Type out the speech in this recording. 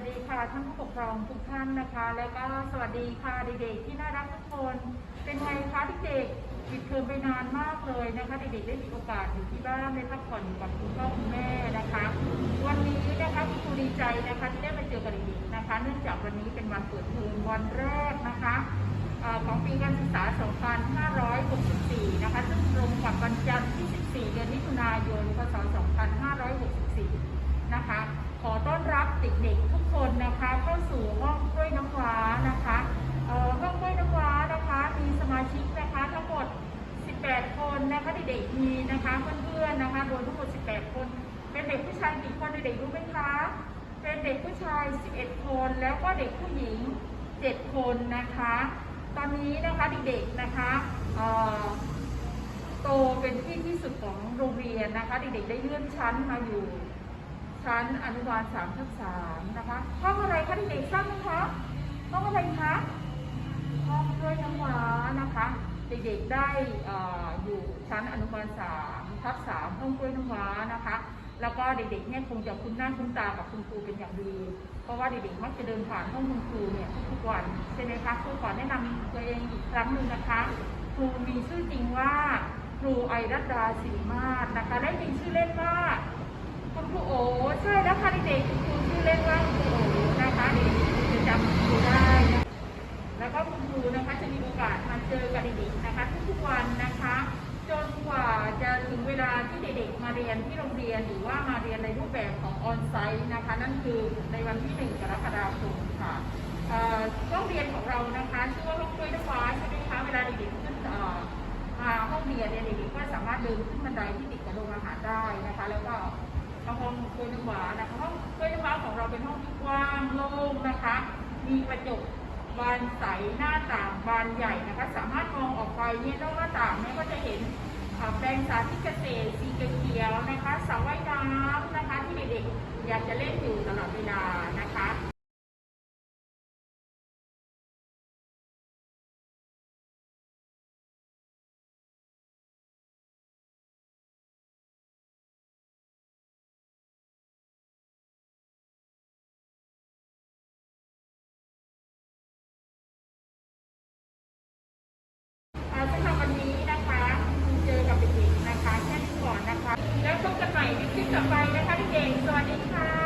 วัสดีค่ะท่านผู้ปกครองทุกท่านนะคะ แล้วก็สวัสดีค่ะเด็กๆที่น่ารักทุกคน เป็นไงคะเด็กๆปิดเทอมไปนานมากเลยนะคะเด็กๆได้มีโอกาสอยู่ที่บ้านได้พักผ่อนอยู่กับคุณพ่อคุณแม่นะคะ วันนี้นะคะคุณครูดีใจนะคะที่ได้มาเจอกับเด็กๆนะคะ เนื่องจากวันนี้เป็นวันเปิดเทอมวันแรกนะคะของปีการศึกษา 2564 นะคะ ซึ่งตรงกับวันจันทร์ที่ 14 เดือนมิถุนายน พศ 2564 นะคะ ขอต้อนรับเด็กๆทุก คนนะคะเข้าสู่ห้องกล้วยน้ำว้านะคะเอ่อห้องกล้วยน้ำว้านะคะ มีสมาชิกนะคะทั้งหมด 18 คนนะคะเด็กๆมีนะคะเพื่อนๆนะคะรวมทั้งหมด 18 คน เป็นเด็กผู้ชายกี่คนเด็กๆรู้ไหมคะเป็นเด็กผู้ชาย 11 คนแล้วก็เด็กผู้หญิง 7 คนนะคะ ตอนนี้นะคะเด็กๆนะคะเอ่อโตเป็นที่ที่สุดของโรงเรียนนะคะ เด็กๆได้เลื่อนชั้นมาอยู่ ชั้นอนุบาลสามทับสามนะคะห้องอะไรคะเด็กๆทราบไหมคะห้องอะไรคะห้องด้วยน้ำว้านะคะเด็กๆได้ออยู่ชั้นอนุบาลสามทับสามห้องกล้วยน้ำว้านะคะ แล้วก็เด็กๆเนี่ยคงจะคุ้นหน้าคุ้นตากับคุณครูเป็นอย่างดี เพราะว่าเด็กๆมักจะเดินผ่านห้องคุณครูเนี่ยทุกวันใช่ไหมคะครูขอแนะนำตัวเองอีกครั้งหนึ่งนะคะ ครูมีชื่อจริงว่าครูไอรัตดาสิริมาศนะคะ ได้มีชื่อเล่นว่า คุณครูโอใช่แล้วค่ะ เด็กคุณครูชื่อเล่นว่าคุณครูโอนะคะเด็กๆจะจำคุณครูได้นะแล้วก็คุณครูนะคะจะมีโอกาสมาเจอกับเด็กๆนะคะทุกๆวันนะคะ จนกว่าจะถึงเวลาที่เด็กๆมาเรียนที่โรงเรียนหรือว่ามาเรียนในรูปแบบของออนไซต์นะคะ นั่นคือในวันที่ 1 กรกฎาคมค่ะเอ่อห้องเรียนของเรานะคะชื่อว่าห้องกล้วยน้ำว้าใช่ไหมคะเวลาเด็กๆขึ้นเอ่อมาห้องเรียนเนี่ยเด็กๆก็สามารถเดินขึ้นบันไดที่ติดกับโรงอาหารได้นะคะ แล้วก็ห้องกล้วยน้ำว้านะคะ ว้างโล่งนะคะ มีกระจกบานใสหน้าต่างบานใหญ่นะคะ สามารถมองออกไปเนี่ยนอกหน้าต่างเนี่ยก็จะเห็นแปลงสาธิตเกษตรสีเขียวนะคะสระว่ายน้ำนะคะ ที่เด็กๆอยากจะเล่นอยู่ตลอดเว ต่อไปนะคะพี่เก่งสวัสดีค่ะ